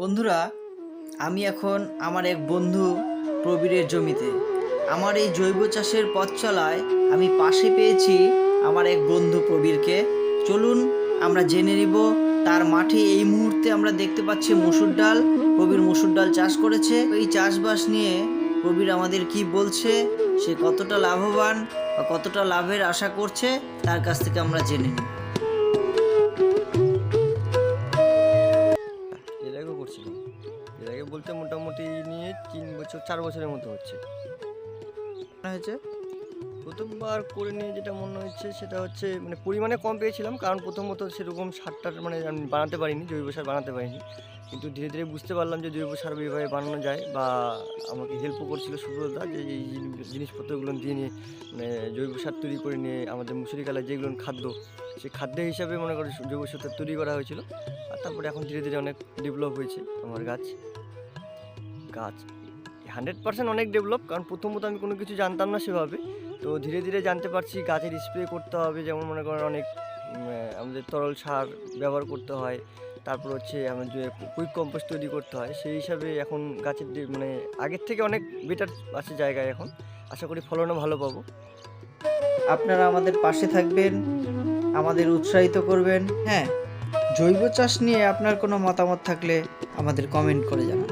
বন্ধুরা, আমি এখন আমার এক বন্ধু প্রবীরের জমিতে। আমার এই জৈব চাষের পথ চলায় আমি পাশে পেয়েছি আমার এক বন্ধু প্রবীরকে। চলুন, আমরা জেনে নিব, তার মাঠে এই মুহূর্তে আমরা দেখতে পাচ্ছি মসুর ডাল। প্রবীর মসুর ডাল চাষ করেছে। এই চাষবাস নিয়ে প্রবীর আমাদের কি বলছে, সে কতটা লাভবান বা কতটা লাভের আশা করছে, তার কাছ থেকে আমরা জেনে নিই। বলতে মোটামুটি নিয়ে তিন বছর, চার বছরের মতো হচ্ছে। হয়েছে? প্রথমবার করে নিয়ে যেটা মনে হচ্ছে সেটা হচ্ছে মানে পরিমাণে কম পেয়েছিলাম, কারণ প্রথমত সেরকম সারটার মানে আমি বানাতে পারিনি, জৈব সার বানাতে পারিনি। কিন্তু ধীরে ধীরে বুঝতে পারলাম যে জৈব সার এইভাবে বানানো যায় বা আমাকে হেল্পও করছিল সুব্রতদা যে এই জিনিসপত্রগুলো দিয়ে নিয়ে মানে জৈব সার তৈরি করে নিয়ে আমাদের মুসুরি কালার যেগুলো খাদ্য সেই খাদ্য হিসাবে মনে করে জৈব সারটা তৈরি করা হয়েছিল। আর তারপরে এখন ধীরে ধীরে অনেক ডেভেলপ হয়েছে আমার গাছ। গাছ হান্ড্রেড পার্সেন্ট অনেক ডেভেলপ কারণ প্রথমত আমি কোনো কিছু জানতাম না সেভাবে। তো ধীরে ধীরে জানতে পারছি গাছের স্প্রে করতে হবে, যেমন মনে করেন অনেক আমাদের তরল সার ব্যবহার করতে হয়। তারপর হচ্ছে আমাদের কুইক কম্পোস্ট তৈরি করতে হয়, সেই হিসাবে এখন গাছের মানে আগের থেকে অনেক বেটার আছে জায়গায় এখন। আশা করি ফলনও ভালো পাবো। আপনারা আমাদের পাশে থাকবেন, আমাদের উৎসাহিত করবেন হ্যাঁ? জৈব চাষ নিয়ে আপনার কোনো মতামত থাকলে আমাদের কমেন্ট করে জানান।